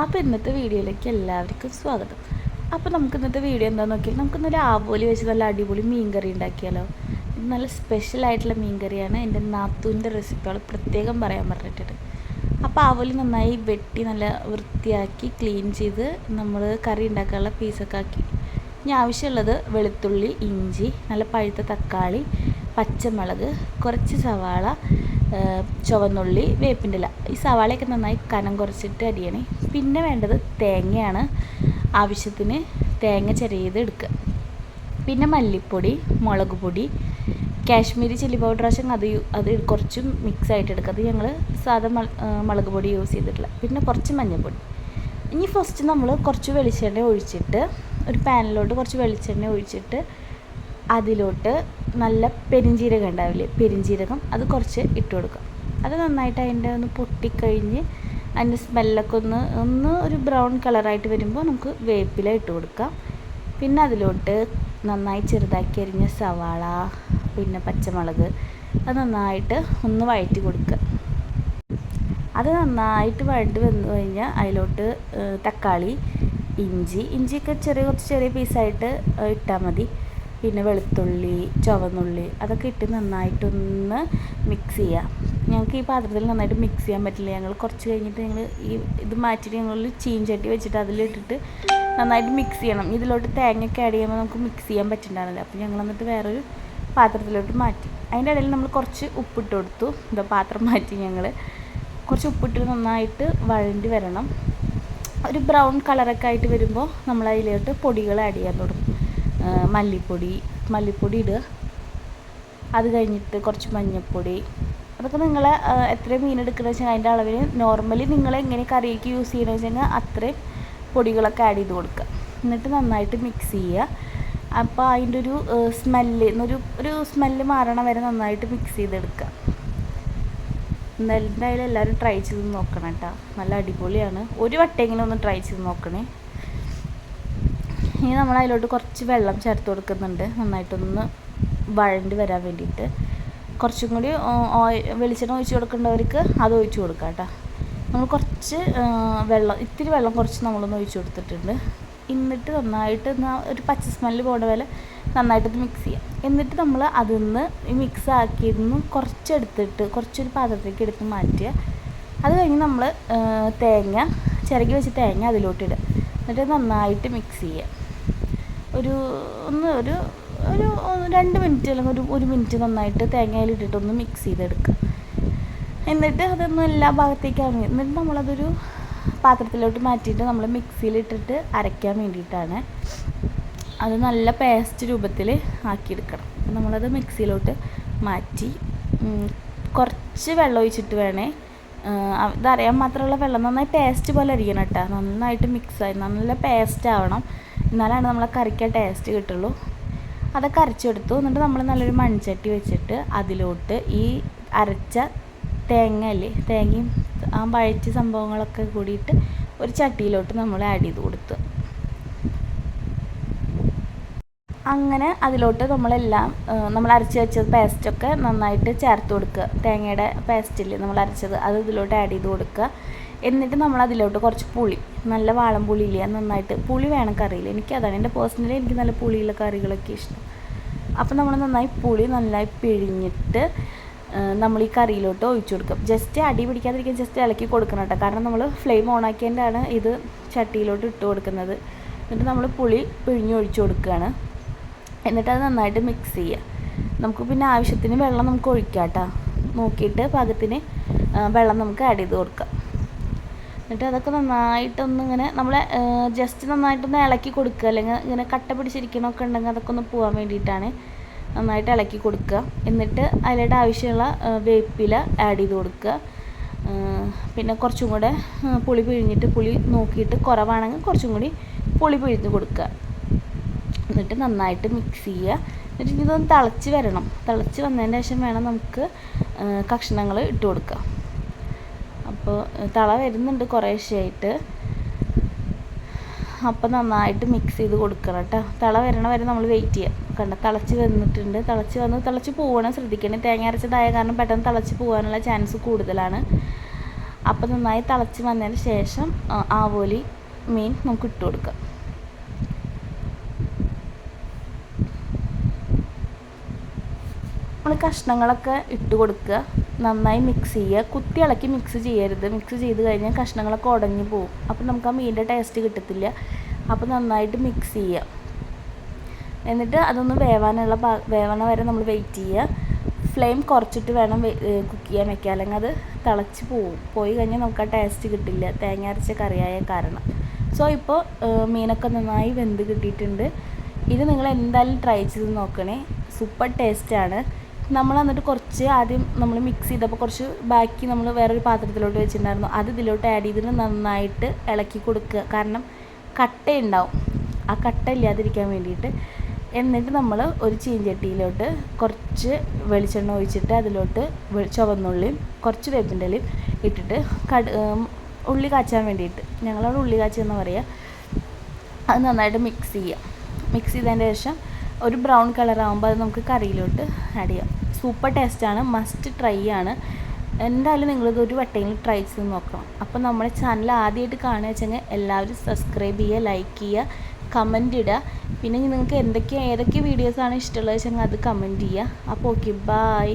അപ്പോൾ ഇന്നത്തെ വീഡിയോയിലേക്ക് എല്ലാവർക്കും സ്വാഗതം. അപ്പോൾ നമുക്ക് ഇന്നത്തെ വീഡിയോ എന്താണെന്ന് നോക്കിയാൽ നമുക്ക് ഇന്നലെ ആവോലി വെച്ച് നല്ല അടിപൊളി മീൻ കറി ഉണ്ടാക്കിയാലോ. ഇത് നല്ല സ്പെഷ്യൽ ആയിട്ടുള്ള മീൻ കറിയാണ് എന്റെ നാത്തൂന്റെ റെസിപ്പികൾ പ്രത്യേകം പറയാൻ പറഞ്ഞിട്ടുണ്ട്. അപ്പോൾ ആവോലി നന്നായി വെട്ടി നല്ല വൃത്തിയാക്കി ക്ലീൻ ചെയ്ത് നമ്മൾ കറി ഉണ്ടാക്കാനുള്ള പീസൊക്കെ ആക്കി. ഇനി ആവശ്യമുള്ളത് വെളുത്തുള്ളി ഇഞ്ചി നല്ല പഴുത്ത തക്കാളി പച്ചമുളക് കുറച്ച് സവാള ചുവന്നുള്ളി വേപ്പിന്റെ ഇല. ഈ സവാളയൊക്കെ നന്നായി കനം കുറച്ചിട്ട് അരിയണേ. പിന്നെ വേണ്ടത് തേങ്ങയാണ്. ആവശ്യത്തിന് തേങ്ങ ചെറിയത് എടുക്കുക. പിന്നെ മല്ലിപ്പൊടി മുളക് പൊടി കാശ്മീരി ചില്ലി പൗഡർ ആവശ്യം അത് അത് കുറച്ചും മിക്സ് ആയിട്ട് എടുക്കുക. അത് ഞങ്ങൾ സാധാ മുളക് പൊടി യൂസ് ചെയ്തിട്ടില്ല. പിന്നെ കുറച്ച് മഞ്ഞൾപ്പൊടി. ഇനി ഫസ്റ്റ് നമ്മൾ കുറച്ച് വെളിച്ചെണ്ണ ഒഴിച്ചിട്ട് ഒരു പാനിലോട്ട് കുറച്ച് വെളിച്ചെണ്ണ ഒഴിച്ചിട്ട് അതിലോട്ട് നല്ല പെരിഞ്ജീരകം ഉണ്ടാവില്ലേ? പെരിഞ്ജീരകം അത് കുറച്ച് ഇട്ട് കൊടുക്കുക. അത് നന്നായിട്ട് അതിന്റെ ഒന്ന് പൊട്ടിക്കഴിഞ്ഞ് അതിന്റെ സ്മെല്ലൊക്കെ ഒന്ന് ഒന്ന് ഒരു ബ്രൗൺ കളറായിട്ട് വരുമ്പോൾ നമുക്ക് വേപ്പില ഇട്ട് കൊടുക്കാം. പിന്നെ അതിലോട്ട് നന്നായി ചെറുതാക്കി അരിഞ്ഞ സവാള പിന്നെ പച്ചമുളക് അത് നന്നായിട്ട് ഒന്ന് വഴറ്റി കൊടുക്കുക. അത് നന്നായിട്ട് വഴണ്ട് വന്നു കഴിഞ്ഞാൽ അതിലോട്ട് തക്കാളി ഇഞ്ചി ഇഞ്ചിയൊക്കെ ചെറിയ കുറച്ച് ചെറിയ പീസായിട്ട് ഇട്ടാൽ മതി. പിന്നെ വെളുത്തുള്ളി ചുവന്നുള്ളി അതൊക്കെ ഇട്ട് നന്നായിട്ടൊന്ന് മിക്സ് ചെയ്യുക ഞങ്ങൾക്ക് ഈ പാത്രത്തിൽ നന്നായിട്ട് മിക്സ് ചെയ്യാൻ പറ്റില്ല. ഞങ്ങൾ കുറച്ച് കഴിഞ്ഞിട്ട് ഞങ്ങൾ ഈ ഇത് മാറ്റിയിട്ട് ഞങ്ങൾ ചീഞ്ചട്ടി വെച്ചിട്ട് അതിലിട്ടിട്ട് നന്നായിട്ട് മിക്സ് ചെയ്യണം. ഇതിലോട്ട് തേങ്ങയൊക്കെ ആഡ് ചെയ്യുമ്പോൾ നമുക്ക് മിക്സ് ചെയ്യാൻ പറ്റുന്നുണ്ടാവില്ല അപ്പോൾ ഞങ്ങൾ എന്നിട്ട് വേറൊരു പാത്രത്തിലോട്ട് മാറ്റി. അതിന്റെ ഇടയിൽ നമ്മൾ കുറച്ച് ഉപ്പിട്ട് കൊടുത്തു. ഇതാ പാത്രം മാറ്റി ഞങ്ങൾ കുറച്ച് ഉപ്പിട്ട് നന്നായിട്ട് വഴണ്ടി വരണം. ഒരു ബ്രൗൺ കളറൊക്കെ ആയിട്ട് വരുമ്പോൾ നമ്മൾ അതിലോട്ട് പൊടികൾ ആഡ് ചെയ്യാൻ തുടങ്ങും. മല്ലിപ്പൊടി മല്ലിപ്പൊടി ഇടുക. അത് കഴിഞ്ഞിട്ട് കുറച്ച് മഞ്ഞൾപ്പൊടി. അതൊക്കെ നിങ്ങൾ എത്ര മീൻ എടുക്കുന്നത് വെച്ചാൽ അതിന്റെ അളവിന് നോർമലി നിങ്ങൾ എങ്ങനെ കറിയൊക്കെ യൂസ് ചെയ്യണമെന്ന് വെച്ചാൽ അത്രയും പൊടികളൊക്കെ ആഡ് ചെയ്ത് കൊടുക്കുക. എന്നിട്ട് നന്നായിട്ട് മിക്സ് ചെയ്യുക. അപ്പോൾ അതിന്റെ ഒരു സ്മെല്ല് ഒരു ഒരു സ്മെല്ല് മാറണ വരെ നന്നായിട്ട് മിക്സ് ചെയ്തെടുക്കുക. എന്തായാലും എല്ലാവരും ട്രൈ ചെയ്ത് നോക്കണം കേട്ടോ. നല്ല അടിപൊളിയാണ്. ഒരു വട്ടെങ്കിലും ഒന്ന് ട്രൈ ചെയ്ത് നോക്കണേ. ഇനി നമ്മൾ അതിലോട്ട് കുറച്ച് വെള്ളം ചേർത്ത് കൊടുക്കുന്നുണ്ട്. നന്നായിട്ടൊന്ന് വഴണ്ടി വരാൻ വേണ്ടിയിട്ട്. കുറച്ചും കൂടി വെളിച്ചെണ്ണ ഒഴിച്ച് കൊടുക്കേണ്ടവർക്ക് അത് ഒഴിച്ച് കൊടുക്കാം കേട്ടോ. നമ്മൾ കുറച്ച് വെള്ളം ഇത്തിരി വെള്ളം കുറച്ച് നമ്മളൊന്ന് ഒഴിച്ച് കൊടുത്തിട്ടുണ്ട്. എന്നിട്ട് നന്നായിട്ട് ഒരു പച്ച സ്മെല്ല് പോകേണ്ട പോലെ നന്നായിട്ട് മിക്സ് ചെയ്യാം. എന്നിട്ട് നമ്മൾ അതിൽ നിന്ന് മിക്സ് ആക്കിയിരുന്നു കുറച്ചെടുത്തിട്ട് കുറച്ചൊരു പാത്രത്തേക്ക് എടുത്ത് മാറ്റുക. അത് കഴിഞ്ഞ് നമ്മൾ തേങ്ങ ചിരകി വെച്ച് തേങ്ങ അതിലോട്ടിടുക. എന്നിട്ട് നന്നായിട്ട് മിക്സ് ചെയ്യുക. ഒരു ഒന്ന് ഒരു ഒരു രണ്ട് മിനിറ്റ് അല്ലെങ്കിൽ ഒരു ഒരു മിനിറ്റ് നന്നായിട്ട് തേങ്ങയിലിട്ടിട്ട് ഒന്ന് മിക്സ് ചെയ്തെടുക്കുക. എന്നിട്ട് അതൊന്ന് എല്ലാ ഭാഗത്തേക്കാണ് എന്നിട്ട് നമ്മളതൊരു പാത്രത്തിലോട്ട് മാറ്റിയിട്ട് നമ്മൾ മിക്സിയിലിട്ടിട്ട് അരയ്ക്കാൻ വേണ്ടിയിട്ടാണ്. അത് നല്ല പേസ്റ്റ് രൂപത്തിൽ ആക്കിയെടുക്കണം. നമ്മളത് മിക്സിയിലോട്ട് മാറ്റി. കുറച്ച് വെള്ളം ഒഴിച്ചിട്ട് വേണേ. ഇതറിയാൻ മാത്രമുള്ള വെള്ളം നന്നായി പേസ്റ്റ് പോലെ അരിക്കണം കേട്ടോ. നന്നായിട്ട് മിക്സായി നല്ല പേസ്റ്റ് ആവണം. എന്നാലാണ് നമ്മളെ കറിക്ക് ടേസ്റ്റ് കിട്ടുള്ളൂ. അതൊക്കെ അരച്ചെടുത്തു. എന്നിട്ട് നമ്മൾ നല്ലൊരു മൺചട്ടി വെച്ചിട്ട് അതിലോട്ട് ഈ അരച്ച തേങ്ങ അല്ലേ തേങ്ങയും ആ പഴച്ച സംഭവങ്ങളൊക്കെ കൂടിയിട്ട് ഒരു ചട്ടിയിലോട്ട് നമ്മൾ ആഡ് ചെയ്ത് കൊടുത്തു. അങ്ങനെ അതിലോട്ട് നമ്മളെല്ലാം നമ്മൾ അരച്ച് വെച്ചത് പേസ്റ്റൊക്കെ നന്നായിട്ട് ചേർത്ത് കൊടുക്കുക. തേങ്ങയുടെ പേസ്റ്റില്ലേ നമ്മൾ അരച്ചത് അത് ഇതിലോട്ട് ആഡ് ചെയ്ത് കൊടുക്കുക. എന്നിട്ട് നമ്മൾ അതിലോട്ട് കുറച്ച് പുളി നല്ല വാളം പുളി ഇല്ല നന്നായിട്ട്. പുളി വേണം കറിയിൽ. എനിക്ക് അതാണ് എന്റെ പേഴ്സണലി എനിക്ക് നല്ല പുളിയുള്ള കറികളൊക്കെ ഇഷ്ടം. അപ്പോൾ നമ്മൾ നന്നായി പുളി നന്നായി പിഴിഞ്ഞിട്ട് നമ്മൾ ഈ കറിയിലോട്ട് ഒഴിച്ചു കൊടുക്കും. ജസ്റ്റ് അടി പിടിക്കാതിരിക്കാൻ ജസ്റ്റ് ഇളക്കി കൊടുക്കണം കേട്ടോ. കാരണം നമ്മൾ ഫ്ലെയിം ഓൺ ആക്കിയതിന്റെയാണ് ഇത് ചട്ടിയിലോട്ട് ഇട്ട് കൊടുക്കുന്നത്. എന്നിട്ട് നമ്മൾ പുളി പിഴിഞ്ഞ് ഒഴിച്ചു കൊടുക്കുകയാണ്. എന്നിട്ട് അത് നന്നായിട്ട് മിക്സ് ചെയ്യുക. നമുക്ക് പിന്നെ ആവശ്യത്തിന് വെള്ളം നമുക്ക് ഒഴിക്കാം കേട്ടോ. നോക്കിയിട്ട് പാകത്തിന് വെള്ളം നമുക്ക് ആഡ് ചെയ്ത് കൊടുക്കാം. എന്നിട്ട് അതൊക്കെ നന്നായിട്ടൊന്ന് ഇങ്ങനെ നമ്മളെ ജസ്റ്റ് നന്നായിട്ടൊന്ന് ഇളക്കി കൊടുക്കുക. അല്ലെങ്കിൽ ഇങ്ങനെ കട്ട പിടിച്ചിരിക്കണമൊക്കെ ഉണ്ടെങ്കിൽ അതൊക്കെ ഒന്ന് പോകാൻ വേണ്ടിയിട്ടാണ് നന്നായിട്ട് ഇളക്കി കൊടുക്കുക. എന്നിട്ട് അതിലോട്ട് ആവശ്യമുള്ള വേപ്പില ആഡ് ചെയ്ത് കൊടുക്കുക. പിന്നെ കുറച്ചും കൂടെ പുളി പിഴിഞ്ഞിട്ട് പുളി നോക്കിയിട്ട് കുറവാണെങ്കിൽ കുറച്ചും കൂടി പുളി പിഴിഞ്ഞ് കൊടുക്കുക. എന്നിട്ട് നന്നായിട്ട് മിക്സ് ചെയ്യുക. എന്നിട്ട് ഇതൊന്ന് തിളച്ച് വരണം. തിളച്ച് വന്നതിന് ശേഷം വേണം നമുക്ക് കഷ്ണങ്ങൾ ഇട്ട് കൊടുക്കുക. അപ്പോൾ തള വരുന്നുണ്ട് കുറേശ്ശെയായിട്ട്. അപ്പോൾ നന്നായിട്ട് മിക്സ് ചെയ്ത് കൊടുക്കണം കേട്ടോ. തള വരണ വരെ നമ്മൾ വെയിറ്റ് ചെയ്യാം. കണ്ട? തിളച്ച് വന്നിട്ടുണ്ട്. തിളച്ച് വന്ന് തിളച്ച് പോകണം ശ്രദ്ധിക്കണം തേങ്ങ അരച്ചതായ കാരണം പെട്ടെന്ന് തിളച്ച് പോകാനുള്ള ചാൻസ് കൂടുതലാണ്. അപ്പോൾ നന്നായി തിളച്ച് വന്നതിന് ശേഷം ആവോലി മീൻ നമുക്ക് ഇട്ട് കൊടുക്കാം. നമ്മൾ കഷ്ണങ്ങളൊക്കെ ഇട്ട് കൊടുക്കുക. നന്നായി മിക്സ് ചെയ്യുക. കുത്തി ഇളക്കി മിക്സ് ചെയ്യരുത്. മിക്സ് ചെയ്ത് കഴിഞ്ഞാൽ കഷ്ണങ്ങളൊക്കെ ഉടഞ്ഞു പോകും. അപ്പോൾ നമുക്ക് ആ മീനിന്റെ ടേസ്റ്റ് കിട്ടത്തില്ല. അപ്പോൾ നന്നായിട്ട് മിക്സ് ചെയ്യുക. എന്നിട്ട് അതൊന്ന് വേവാനുള്ള വേവണ വരെ നമ്മൾ വെയിറ്റ് ചെയ്യുക. ഫ്ലെയിം കുറച്ചിട്ട് വേണം കുക്ക് ചെയ്യാൻ വെക്കുക അല്ലെങ്കിൽ അത് തിളച്ച് പോവും. പോയി കഴിഞ്ഞാൽ നമുക്ക് ആ ടേസ്റ്റ് കിട്ടില്ല. തേങ്ങ അരച്ച കറിയായ കാരണം. സോ ഇപ്പോൾ മീനൊക്കെ നന്നായി വെന്ത് കിട്ടിയിട്ടുണ്ട്. ഇത് നിങ്ങൾ എന്തായാലും ട്രൈ ചെയ്ത് നോക്കണേ. സൂപ്പർ ടേസ്റ്റാണ് നമ്മൾ എന്നിട്ട് കുറച്ച് ആദ്യം നമ്മൾ മിക്സ് ചെയ്തപ്പോൾ കുറച്ച് ബാക്കി നമ്മൾ വേറൊരു പാത്രത്തിലോട്ട് വെച്ചിട്ടുണ്ടായിരുന്നു. അത് ഇതിലോട്ട് ആഡ് ചെയ്തിട്ട് നന്നായിട്ട് ഇളക്കി കൊടുക്കുക. കാരണം കട്ടയുണ്ടാവും. ആ കട്ട ഇല്ലാതിരിക്കാൻ വേണ്ടിയിട്ട് എന്നിട്ട് നമ്മൾ ഒരു ചീഞ്ചട്ടിയിലോട്ട് കുറച്ച് വെളിച്ചെണ്ണ ഒഴിച്ചിട്ട് അതിലോട്ട് ചുവന്നുള്ളിയും കുറച്ച് വേപ്പിന്റെ ഇലയും ഇട്ടിട്ട് കട് ഉള്ളി കാച്ചാൻ വേണ്ടിയിട്ട്. ഞങ്ങളവിടെ ഉള്ളി കാച്ചെന്ന് പറയുക അത് നന്നായിട്ട് മിക്സ് ചെയ്യുക. മിക്സ് ചെയ്തതിന്റെ ശേഷം ഒരു ബ്രൗൺ കളർ ആകുമ്പോൾ അത് നമുക്ക് കറിയിലോട്ട് ആഡ് ചെയ്യാം. സൂപ്പർ ടേസ്റ്റാണ് മസ്റ്റ് ട്രൈ ആണ്. എന്തായാലും നിങ്ങളിത് ഒരു വട്ടയിൽ ട്രൈ ചെയ്ത് നോക്കണം. അപ്പോൾ നമ്മുടെ ചാനൽ ആദ്യമായിട്ട് കാണുക വെച്ചെങ്കിൽ എല്ലാവരും സബ്സ്ക്രൈബ് ചെയ്യുക ലൈക്ക് ചെയ്യുക കമന്റ് ഇടുക. പിന്നെ നിങ്ങൾക്ക് എന്തൊക്കെ ഏതൊക്കെ വീഡിയോസാണ് ഇഷ്ടമുള്ളത് വെച്ചെങ്കിൽ അത് കമന്റ് ചെയ്യുക. അപ്പോൾ ഓക്കെ ബായ്